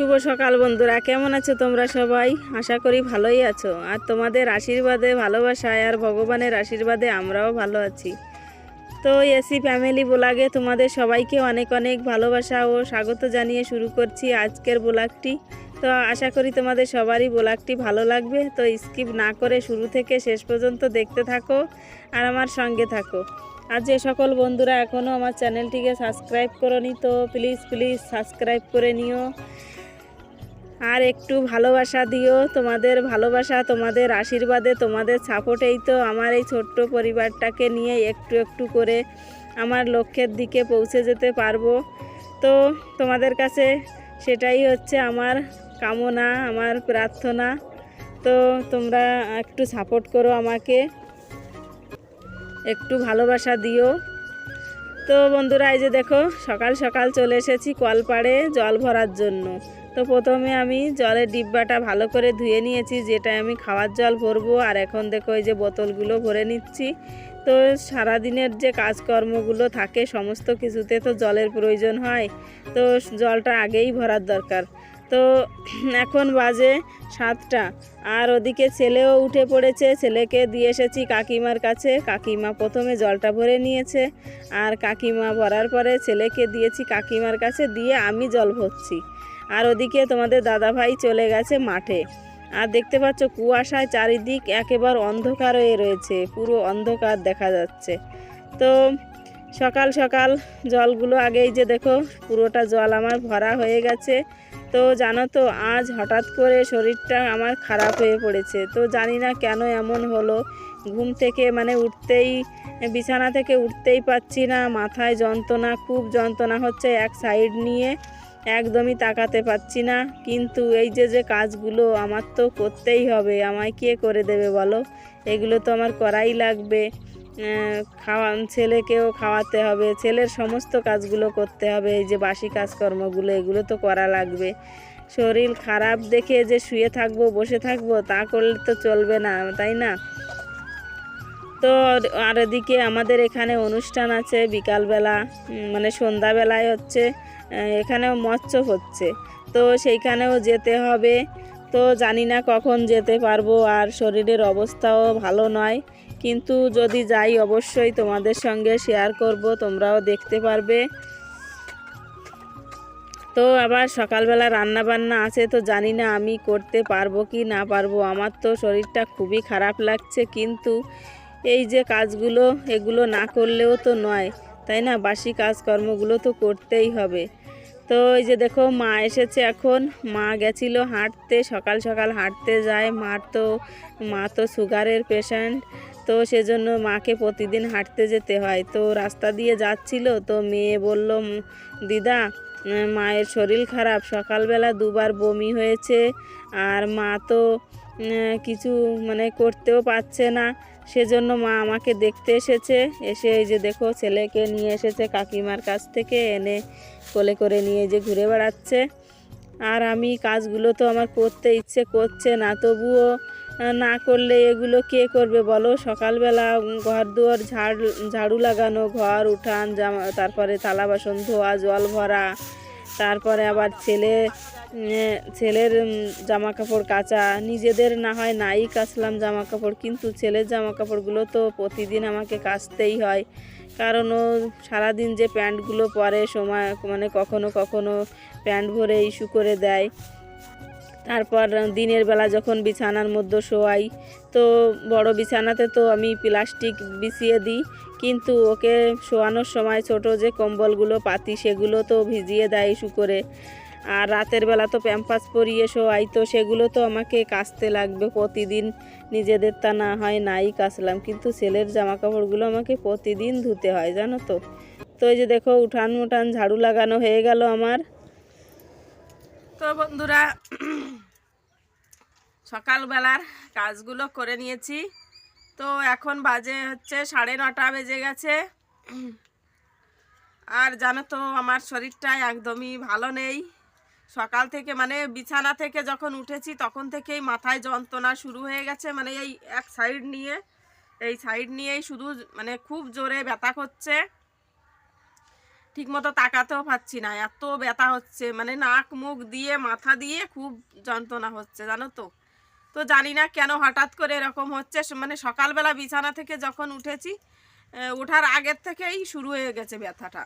শুভ সকাল বন্ধুরা, কেমন আছো তোমরা সবাই? আশা করি ভালোই আছো। আর তোমাদের আশীর্বাদে, ভালোবাসায় আর ভগবানের আশীর্বাদে আমরাও ভালো আছি। তো এসি ফ্যামিলি ব্লগে তোমাদের সবাইকে অনেক অনেক ভালোবাসা ও স্বাগত জানিয়ে শুরু করছি আজকের ব্লগটি। তো আশা করি তোমাদের সবারই ব্লগটি ভালো লাগবে। তো স্কিপ না করে শুরু থেকে শেষ পর্যন্ত দেখতে থাকো আর আমার সঙ্গে থাকো। আর যে সকল বন্ধুরা এখনও আমার চ্যানেলটিকে সাবস্ক্রাইব করনি, তো প্লিজ প্লিজ সাবস্ক্রাইব করে নিও। আর একটু ভালোবাসা দিও। তোমাদের ভালোবাসা, তোমাদের আশীর্বাদে, তোমাদের সাপোর্টেই তো আমার এই ছোট্ট পরিবারটাকে নিয়ে একটু একটু করে আমার লক্ষ্যের দিকে পৌঁছে যেতে পারব। তো তোমাদের কাছে সেটাই হচ্ছে আমার কামনা, আমার প্রার্থনা। তো তোমরা একটু সাপোর্ট করো আমাকে। একটু ভালোবাসা দিও। তো বন্ধুরা, এই যে দেখো, সকাল সকাল চলে এসেছি কলপাড়ে জল ভরার জন্য। তো প্রথমে আমি জলের ডিব্বাটা ভালো করে ধুয়ে নিয়েছি যেটা আমি খাওয়ার জল ভরবো। আর এখন দেখো এই যে বোতলগুলো ভরে নিচ্ছি। তো সারাদিনের যে কাজকর্মগুলো থাকে, সমস্ত কিছুতে তো জলের প্রয়োজন হয়। তো জলটা আগেই ভরার দরকার। তো এখন বাজে সাতটা। আর ওদিকে ছেলেও উঠে পড়েছে। ছেলেকে দিয়ে এসেছি কাকিমার কাছে। কাকিমা প্রথমে জলটা ভরে নিয়েছে। আর কাকিমা ভরার পরে ছেলেকে দিয়েছি কাকিমার কাছে। দিয়ে আমি জল ভরছি। আর ওদিকে তোমাদের দাদাভাই চলে গেছে মাঠে। আর দেখতে পাচ্ছ কুয়াশায় চারিদিক একেবারে অন্ধকার হয়ে রয়েছে, পুরো অন্ধকার দেখা যাচ্ছে। তো সকাল সকাল জলগুলো আগেই যে দেখো, পুরোটা জল আমার ভরা হয়ে গেছে। তো জানো তো, আজ হঠাৎ করে শরীরটা আমার খারাপ হয়ে পড়েছে। তো জানি না কেন এমন হলো, ঘুম থেকে মানে উঠতেই, বিছানা থেকে উঠতেই পাচ্ছি না, মাথায় যন্ত্রণা, খুব যন্ত্রণা হচ্ছে এক সাইড নিয়ে। একদমই তাকাতে পাচ্ছি না। কিন্তু এই যে যে কাজগুলো আমার তো করতেই হবে, আমায় কে করে দেবে বলো? এগুলো তো আমার করাই লাগবে। খাওয়া, ছেলেকেও খাওয়াতে হবে, ছেলের সমস্ত কাজগুলো করতে হবে, এই যে বাসি কাজকর্মগুলো, এগুলো তো করা লাগবে। শরীর খারাপ দেখে যে শুয়ে থাকব, বসে থাকব, তা করলে তো চলবে না, তাই না? তো আর এদিকে আমাদের এখানে অনুষ্ঠান আছে, বিকালবেলা মানে সন্ধ্যাবেলায় হচ্ছে। এখানেও মৎস্য হচ্ছে। তো সেইখানেও যেতে হবে। তো জানি না কখন যেতে পারব আর শরীরের অবস্থাও ভালো নয়। কিন্তু যদি যাই অবশ্যই তোমাদের সঙ্গে শেয়ার করব, তোমরাও দেখতে পারবে। তো আবার সকালবেলা রান্না বান্না আছে, তো জানি না আমি করতে পারব কি না পারব। আমার তো শরীরটা খুবই খারাপ লাগছে, কিন্তু এই যে কাজগুলো, এগুলো না করলেও তো নয়। তাই না? বাসি কাজকর্মগুলো তো করতেই হবে। তো এই যে দেখো, মা এসেছে এখন। মা গেছিল হাঁটতে, সকাল সকাল হাঁটতে যায়। মার তো, মা তো সুগারের পেশেন্ট তো সেজন্য মাকে প্রতিদিন হাঁটতে যেতে হয়। তো রাস্তা দিয়ে যাচ্ছিল, তো মেয়ে বলল, দিদা, মায়ের শরীর খারাপ, সকালবেলা দুবার বমি হয়েছে, আর মা তো, কিছু মানে করতেও পারছে না। সেজন্য মা আমাকে দেখতে এসেছে। এসে এই যে দেখো, ছেলেকে নিয়ে এসেছে কাকিমার কাছ থেকে, এনে কোলে করে নিয়ে যে ঘুরে বেড়াচ্ছে। আর আমি কাজগুলো তো আমার করতে ইচ্ছে করছে না, তবুও না করলে এগুলো কে করবে বলো? সকালবেলা ঘর দুয়ার ঝাড়, ঝাড়ু লাগানো, ঘর, উঠান, জামা, তারপরে থালা, বাসন ধোয়া, জল ভরা তারপরে আবার ছেলে ছেলের জামা কাপড় কাচা। নিজেদের না হয় নাই কাচলাম জামা কাপড় কিন্তু ছেলের জামা কাপড়গুলো তো প্রতিদিন আমাকে কাচতেই হয়। কারণ ও সারাদিন যে প্যান্টগুলো পরে সময় মানে কখনো কখনো প্যান্ট ভরে ইস্যু করে দেয়। তারপর দিনের বেলা যখন বিছানার মধ্যে শোয়াই, তো বড় বিছানাতে তো আমি প্লাস্টিক বিছিয়ে দিই। কিন্তু ওকে শোয়ানোর সময় ছোট যে কম্বলগুলো, পাতি সেগুলো তো ভিজিয়ে দেয় ইস্যু করে। আর রাতের বেলা তো প্যাম্পাস পরিয়ে শোয়াই, তো সেগুলো তো আমাকে কাচতে লাগবে প্রতিদিন। নিজেদের তা না হয় নাই কাচলাম, কিন্তু ছেলের জামা কাপড়গুলো আমাকে প্রতিদিন ধুতে হয়, জানো তো। তো এই যে দেখো, উঠান উঠান ঝাড়ু লাগানো হয়ে গেল আমার। তো বন্ধুরা, সকালবেলার কাজগুলো করে নিয়েছি। তো এখন বাজে হচ্ছে সাড়ে নটা বেজে গেছে। আর জানো তো, আমার শরীরটা একদমই ভালো নেই। সকাল থেকে মানে বিছানা থেকে যখন উঠেছি, তখন থেকেই মাথায় যন্ত্রণা শুরু হয়ে গেছে। মানে এই এক সাইড নিয়ে, এই সাইড নিয়েই শুধু মানে খুব জোরে ব্যথা করছে। ঠিক মতো তাকাতেও পাচ্ছি না, এত ব্যথা হচ্ছে। মানে নাক মুখ দিয়ে, মাথা দিয়ে খুব যন্ত্রণা হচ্ছে, জানো তো। তো জানি না কেন হঠাৎ করে এরকম হচ্ছে। মানে সকালবেলা বিছানা থেকে যখন উঠেছি ওঠার আগের থেকেই শুরু হয়ে গেছে ব্যথাটা।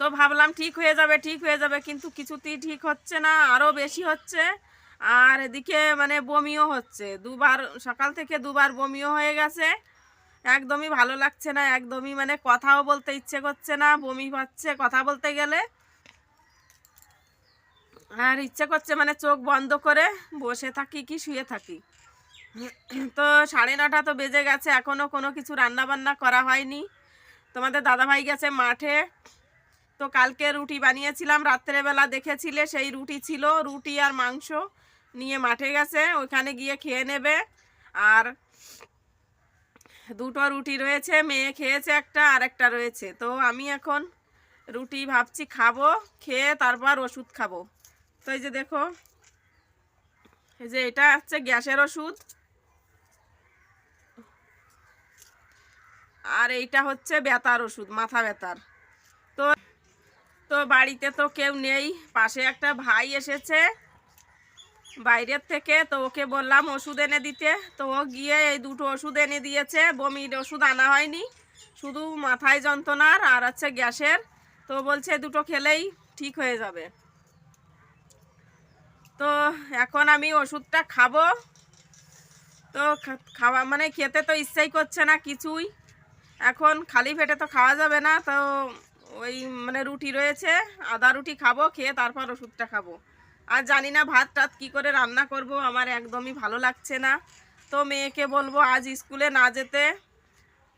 তো ভাবলাম ঠিক হয়ে যাবে, ঠিক হয়ে যাবে, কিন্তু কিছুতেই ঠিক হচ্ছে না আরও বেশি হচ্ছে, আর এদিকে মানে বমিও হচ্ছে। দুবার, সকাল থেকে দুবার বমিও হয়ে গেছে। একদমই ভালো লাগছে না, একদমই মানে কথাও বলতে ইচ্ছে করছে না, বমি পাচ্ছে কথা বলতে গেলে। আর ইচ্ছে করছে মানে চোখ বন্ধ করে বসে থাকি কি শুয়ে থাকি। তো সাড়ে নটা তো বেজে গেছে এখনও কোনো কিছু রান্না বান্না করা হয়নি। তোমাদের দাদাভাই গেছে মাঠে। তো কালকে রুটি বানিয়েছিলাম, রাত্রেবেলা দেখেছিলে সেই রুটি ছিল, রুটি আর মাংস নিয়ে মাঠে গেছে, ওইখানে গিয়ে খেয়ে নেবে। আর দুটো রুটি রয়েছে, মেয়ে খেয়েছে একটা, আর একটা রয়েছে। তো আমি এখন রুটি ভাবছি খাব, খেয়ে তারপর ওষুধ খাব। তো এই যে দেখো, এই যে এটা হচ্ছে গ্যাসের ওষুধ। আর এইটা হচ্ছে ব্যথার ওষুধ, মাথা ব্যথার। তো তো বাড়িতে তো কেউ নেই, পাশে একটা ভাই এসেছে বাইরের থেকে, তো ওকে বললাম ওষুধ এনে দিতে। তো ও গিয়ে এই দুটো ওষুধ এনে দিয়েছে, বমির ওষুধ আনা হয়নি, শুধু মাথায় যন্ত্রণার আর হচ্ছে গ্যাসের। তো বলছে দুটো খেলেই ঠিক হয়ে যাবে। তো এখন আমি ওষুধটা খাব। তো খাওয়া মানে খেতে তো ইচ্ছাই করছে না কিছুই। এখন খালি পেটে তো খাওয়া যাবে না, তো ওই মানে রুটি রয়েছে, আদা রুটি খাব, খেয়ে তারপর ওষুধটা খাব। আর জানি না ভাত টাত কী করে রান্না করব, আমার একদমই ভালো লাগছে না। তো মেয়েকে বলব আজ স্কুলে না যেতে,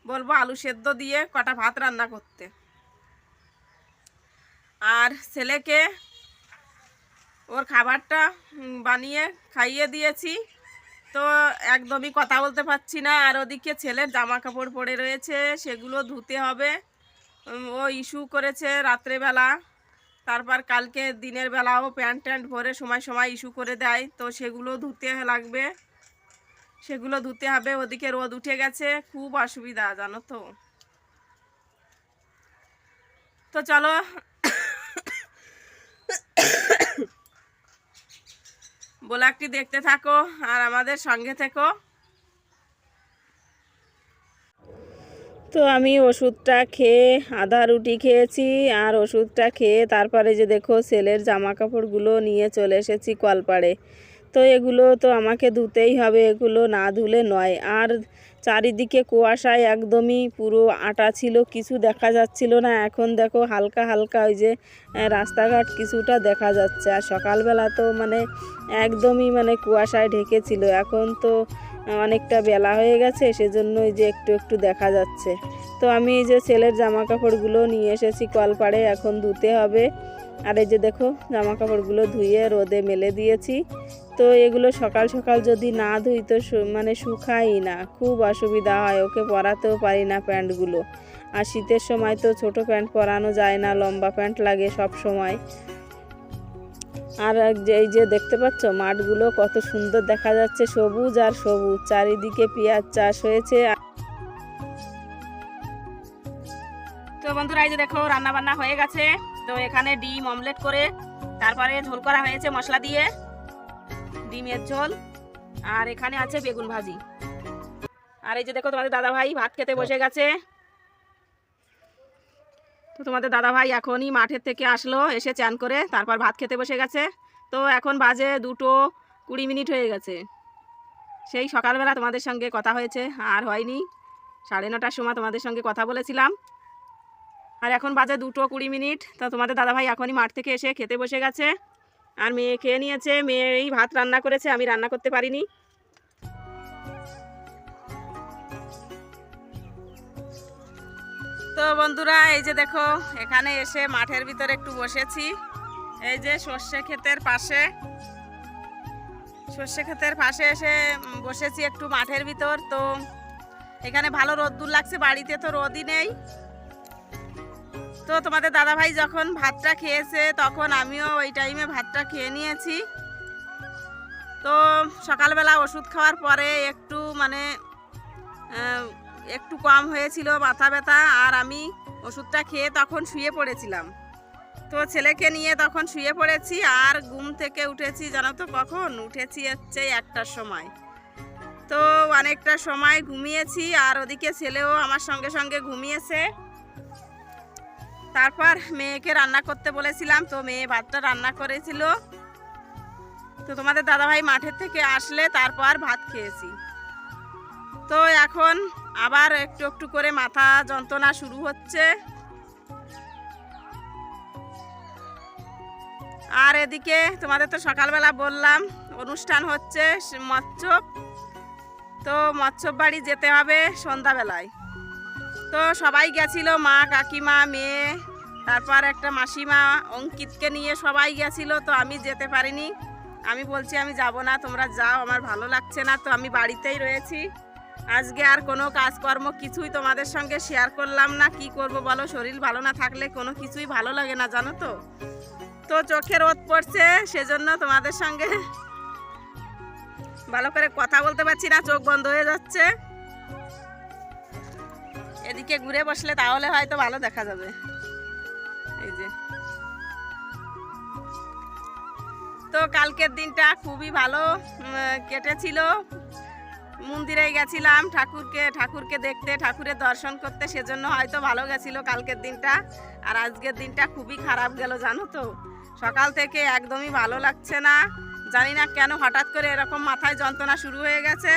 বলব আলু সেদ্ধ দিয়ে কটা ভাত রান্না করতে। আর ছেলেকে ওর খাবারটা বানিয়ে খাইয়ে দিয়েছি। তো একদমই কথা বলতে পারছি না। আর ওদিকে ছেলের জামা কাপড় পরে রয়েছে, সেগুলো ধুতে হবে। ও ইস্যু করেছে রাত্রেবেলা। তারপর কালকে দিনের বেলাও প্যান্ট ট্যান্ট ভরে সময় সময় ইস্যু করে দেয়। তো সেগুলো ধুতে লাগবে। সেগুলো ধুতে হবে। ওদিকে রোদ উঠে গেছে। খুব অসুবিধা, জানো তো। তো চলো ব্লগটি দেখতে থাকো আর আমাদের সঙ্গে থেকো। তো আমি ওষুধটা খেয়ে আধা রুটি খেয়েছি আর ওষুধটা খেয়ে তারপরে যে দেখো ছেলের জামা কাপড়গুলো নিয়ে চলে এসেছি কলপাড়ে তো এগুলো তো আমাকে ধুতেই হবে, এগুলো না ধুলে নয়। আর চারিদিকে কুয়াশায় একদমই পুরো আটা ছিল, কিছু দেখা যাচ্ছিল না। এখন দেখো হালকা হালকা ওই যে রাস্তাঘাট কিছুটা দেখা যাচ্ছে। আর সকালবেলা তো মানে একদমই মানে কুয়াশায় ঢেকেছিল। এখন তো অনেকটা বেলা হয়ে গেছে, সেজন্য ওই যে একটু একটু দেখা যাচ্ছে। তো আমি এই যে ছেলের জামা কাপড়গুলো নিয়ে এসেছি কলপাড়ে, এখন ধুতে হবে। আর এই যে দেখো জামা কাপড়গুলো ধুয়ে রোদে মেলে দিয়েছি। তো এগুলো সকাল সকাল যদি না ধুই তো মানে শুকাই না, খুব অসুবিধা হয়, ওকে পরাতেও পারি না প্যান্টগুলো। আর শীতের সময় তো ছোট প্যান্ট পরানো যায় না, লম্বা প্যান্ট লাগে সব সময়। আর এই যে দেখতে পাচ্ছ মাঠগুলো কত সুন্দর দেখা যাচ্ছে, সবুজ আর সবুজ, চারিদিকে পেঁয়াজ চাষ হয়েছে। তো বন্ধুরা, এই যে দেখো রান্না বান্না হয়ে গেছে। তো এখানে ডিম, অমলেট করে তারপরে ঝোল করা হয়েছে মশলা দিয়ে। ডিমের ঝোল আর এখানে আছে বেগুন ভাজি। আর এই যে দেখো তোমাদের দাদা ভাই ভাত খেতে বসে গেছে। তো তোমাদের দাদা ভাই এখনই মাঠের থেকে আসলো এসে চান করে তারপর ভাত খেতে বসে গেছে। তো এখন বাজে দুটো কুড়ি মিনিট হয়ে গেছে। সেই সকালবেলা তোমাদের সঙ্গে কথা হয়েছে আর হয়নি। সাড়ে নটার সময় তোমাদের সঙ্গে কথা বলেছিলাম। আর এখন বাজে দুটো কুড়ি মিনিট তো তোমাদের দাদাভাই এখনই মাঠ থেকে এসে খেতে বসে গেছে। আর মেয়ে খেয়ে নিয়েছে, মেয়ে এই ভাত রান্না করেছে, আমি রান্না করতে পারিনি। তো বন্ধুরা, এই যে দেখো, এখানে এসে মাঠের ভিতরে একটু বসেছি। এই যে সর্ষে ক্ষেতের পাশে। সর্ষে ক্ষেতের পাশে এসে বসেছি একটু মাঠের ভিতর। তো এখানে ভালো রোদ্দুর লাগছে, বাড়িতে তো রোদই নেই। তো তোমাদের দাদা ভাই যখন ভাতটা খেয়েছে, তখন আমিও ওই টাইমে ভাতটা খেয়ে নিয়েছি। তো সকালবেলা ওষুধ খাওয়ার পরে একটু মানে একটু কম হয়েছিল মাথা ব্যথা, আর আমি ওষুধটা খেয়ে তখন শুয়ে পড়েছিলাম। তো ছেলেকে নিয়ে তখন শুয়ে পড়েছি, আর ঘুম থেকে উঠেছি, জানো তো কখন? উঠেছি হচ্ছে একটার সময়। তো অনেকটা সময় ঘুমিয়েছি, আর ওদিকে ছেলেও আমার সঙ্গে সঙ্গে ঘুমিয়েছে। তারপর মেয়েকে রান্না করতে বলেছিলাম, তো মেয়ে ভাতটা রান্না করেছিল। তো তোমাদের দাদাভাই মাঠের থেকে আসলে তারপর ভাত খেয়েছি। তো এখন আবার একটু একটু করে মাথা যন্ত্রণা শুরু হচ্ছে। আর এদিকে তোমাদের তো সকালবেলা বললাম, অনুষ্ঠান হচ্ছে মৎস্য। তো মৎস্য বাড়ি যেতে হবে সন্ধ্যাবেলায়। তো সবাই গেছিল, মা, কাকিমা, মেয়ে, তারপর একটা মাসিমা, অঙ্কিতকে নিয়ে সবাই গেছিল, তো আমি যেতে পারিনি। আমি বলছি, আমি যাব না, তোমরা যাও, আমার ভালো লাগছে না। তো আমি বাড়িতেই রয়েছি। আজকে আর কোনো কাজকর্ম কিছুই তোমাদের সঙ্গে শেয়ার করলাম না। কি করব বলো? শরীর ভালো না থাকলে কোনো কিছুই ভালো লাগে না, জানো তো? তো চোখে রোদ পড়ছে, সেজন্য তোমাদের সঙ্গে ভালো করে কথা বলতে পারছি না, চোখ বন্ধ হয়ে যাচ্ছে। এদিকে ঘুরে বসলে তাহলে হয়তো ভালো দেখা যাবে। এই যে। তো কালকের দিনটা খুবই ভালো কেটেছিল। মন্দিরে গেছিলাম ঠাকুরকে ঠাকুরকে দেখতে, ঠাকুরের দর্শন করতে, সেজন্য হয়তো ভালো গেছিল কালকের দিনটা। আর আজকের দিনটা খুবই খারাপ গেল, জানো তো। সকাল থেকে একদমই ভালো লাগছে না। জানি না কেন হঠাৎ করে এরকম মাথায় যন্ত্রণা শুরু হয়ে গেছে।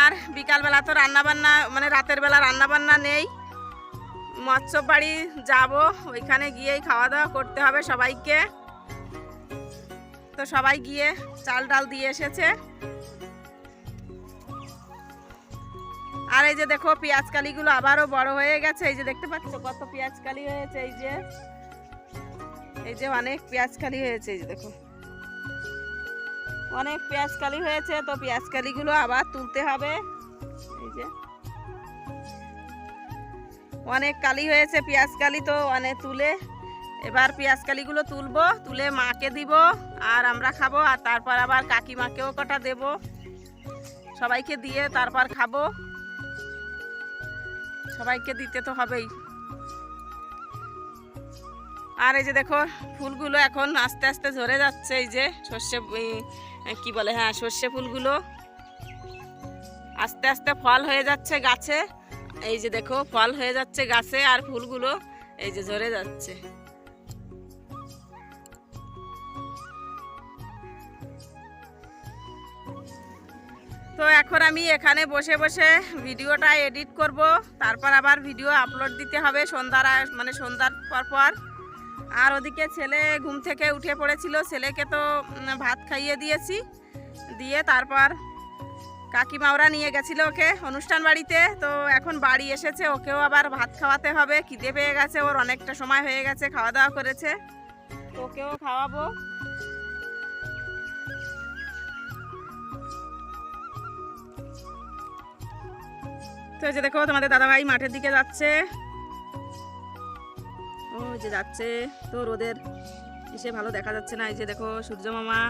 আর বিকালবেলা তো রান্নাবান্না মানে রাতের বেলা রান্নাবান্না নেই। মৎস্য বাড়ি যাব, ওইখানে গিয়েই খাওয়া দাওয়া করতে হবে সবাইকে। তো সবাই গিয়ে চাল ডাল দিয়ে এসেছে। আর এই যে দেখো পেঁয়াজ কালিগুলো আবারও বড় হয়ে গেছে। এই যে দেখতে পাচ্ছ কত পেঁয়াজ কালি হয়েছে, এই যে। এই যে অনেক পেঁয়াজ কালি হয়েছে, এই যে দেখো। অনেক পেঁয়াজ কালি হয়েছে, তো পেঁয়াজ কালিগুলো আবার তুলতে হবে। এই যে। অনেক কালি হয়েছে পেঁয়াজ কালি তো অনেক তুলে। এবার পেঁয়াজ কালিগুলো তুলবো, তুলে মাকে দিব, আর আমরা খাব, আর তারপর আবার কাকিমাকেও কটা দেব। সবাইকে দিয়ে তারপর খাব। সবাইকে দিতে তো হবেই। আর এই যে দেখো, ফুলগুলো এখন আস্তে আস্তে ঝরে যাচ্ছে, এই যে সর্ষে কি বলে? হ্যাঁ সর্ষে ফুলগুলো আস্তে আস্তে ফল হয়ে যাচ্ছে গাছে। এই যে দেখো, ফল হয়ে যাচ্ছে গাছে আর ফুলগুলো এই যে ঝরে যাচ্ছে। তো এখন আমি এখানে বসে বসে ভিডিওটা এডিট করব, তারপর আবার ভিডিও আপলোড দিতে হবে সন্ধ্যার মানে সন্ধ্যার পর পর। আর ওদিকে ছেলে ঘুম থেকে উঠে পড়েছিল। ছেলেকে তো ভাত খাইয়ে দিয়েছি। দিয়ে তারপর কাকিমা ওরা নিয়ে গেছিল ওকে অনুষ্ঠান বাড়িতে। তো এখন বাড়ি এসেছে, ওকেও আবার ভাত খাওয়াতে হবে। খিদে পেয়ে গেছে, ওর অনেকটা সময় হয়ে গেছে খাওয়া দাওয়া করেছে। ওকেও খাওয়াবো। তো যে দেখো, তোমাদের দাদাভাই মাঠের দিকে যাচ্ছে। যে যাচ্ছে, তো রোদের এসে ভালো দেখা যাচ্ছে না। এই যে দেখো সূর্য মামা,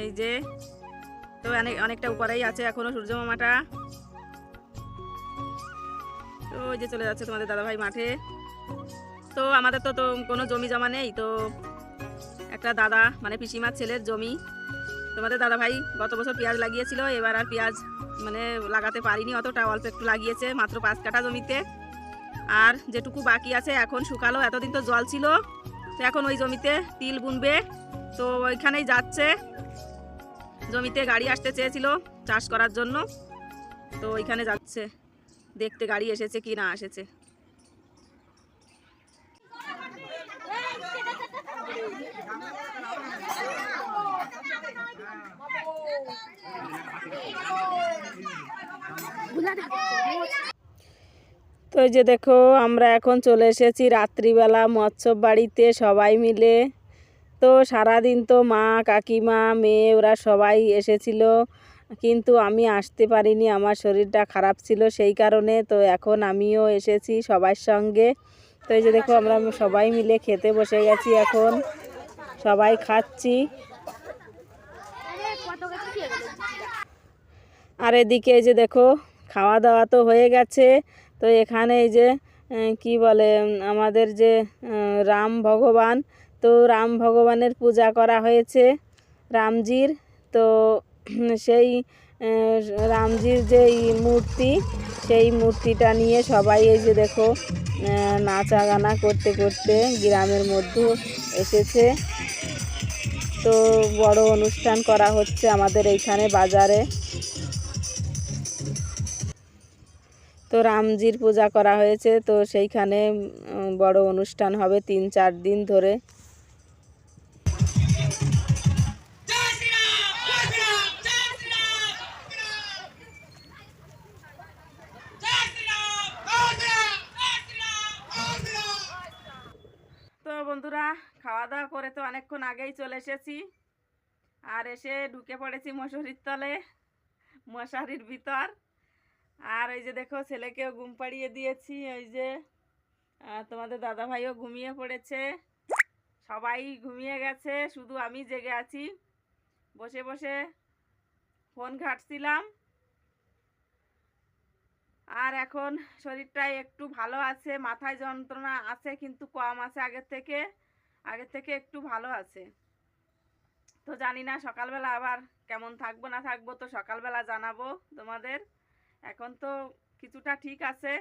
এই যে, তো অনেক, অনেকটা উপরেই আছে এখনও সূর্য মামাটা। তো ওই যে চলে যাচ্ছে তোমাদের দাদাভাই মাঠে। তো আমাদের তো তো কোনো জমি জমা নেই, তো একটা দাদা মানে পিসিমার ছেলের জমি। তোমাদের দাদাভাই গত বছর পেঁয়াজ লাগিয়েছিল, এবার আর পেঁয়াজ মানে লাগাতে পারিনি অতটা, অল্প একটু লাগিয়েছে, মাত্র পাঁচ কাঠা জমিতে। আর যেটুকু বাকি আছে, এখন শুকালো, এতদিন তো জল ছিল, তো এখন ওই জমিতে তিল বুনবে। তো ওইখানেই যাচ্ছে, জমিতে গাড়ি আসতে চেয়েছিল চাষ করার জন্য, তো ওইখানে যাচ্ছে, দেখতে গাড়ি এসেছে কি না এসেছে। তো এই যে দেখো, আমরা এখন চলে এসেছি রাত্রিবেলা মৎস্য বাড়িতে সবাই মিলে। তো সারাদিন তো মা, কাকিমা, মেয়ে, ওরা সবাই এসেছিল। কিন্তু আমি আসতে পারিনি, আমার শরীরটা খারাপ ছিল সেই কারণে। তো এখন আমিও এসেছি সবার সঙ্গে। তো এই যে দেখো, আমরা সবাই মিলে খেতে বসে গেছি এখন। সবাই খাচ্ছি। আর এদিকে যে দেখো, খাওয়া দাওয়া তো হয়ে গেছে। তো এখানে এই যে কি বলে আমাদের যে রাম ভগবান, তো রাম ভগবানের পূজা করা হয়েছে রামজির। তো সেই রামজির যে মূর্তি, সেই মূর্তিটা নিয়ে সবাই এই যে দেখো নাচা গানা করতে করতে গ্রামের মধ্যে এসেছে। তো বড় অনুষ্ঠান করা হচ্ছে আমাদের এইখানে বাজারে। তো রামজির পূজা করা হয়েছে, তো সেইখানে বড় অনুষ্ঠান হবে তিন চার দিন ধরে। তো বন্ধুরা খাওয়া দাওয়া করে তো অনেকক্ষণ আগেই চলে এসেছি। আর এসে ঢুকে পড়েছি মশুরির তলে, মশারির ভিতর। আর ওই যে দেখো, ছেলেকেও ঘুম পাড়িয়ে দিয়েছি ওই যে। তোমাদের দাদা ভাইও ঘুমিয়ে পড়েছে। সবাই ঘুমিয়ে গেছে, শুধু আমি জেগে আছি। বসে বসে ফোন ঘাটছিলাম। আর এখন শরীরটা একটু ভালো আছে, মাথায় যন্ত্রণা আছে, কিন্তু কম আছে আগের থেকে। আগের থেকে একটু ভালো আছে। তো জানি না সকালবেলা আবার কেমন থাকব না থাকব, তো সকালবেলা জানাব তোমাদের। এখন তো কিছুটা ঠিক আছে।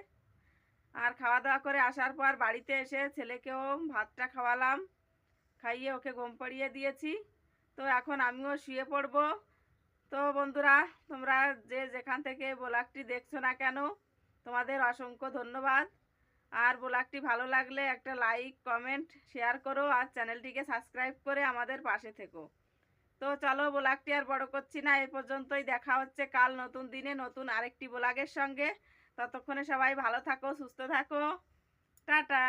আর খাওয়া দাওয়া করে আসার পর বাড়িতে এসে ছেলেকেও ভাতটা খাওয়ালাম। খাইয়ে ওকে ঘুম পাড়িয়ে দিয়েছি। তো এখন আমিও শুয়ে পড়ব। তো বন্ধুরা, তোমরা যে যেখান থেকে ব্লগটি দেখছ না কেন, তোমাদের অসংখ্য ধন্যবাদ। আর ব্লগটি ভালো লাগলে একটা লাইক, কমেন্ট, শেয়ার করো আর চ্যানেলটিকে সাবস্ক্রাইব করে আমাদের পাশে থেকো। তো চলো ব্লগটি আর বড় করছি না, এ পর্যন্তই। দেখা হচ্ছে কাল নতুন দিনে, নতুন আরেকটি ব্লগের সঙ্গে। ততক্ষণে সবাই ভালো থাকো, সুস্থ থাকো। টাটা।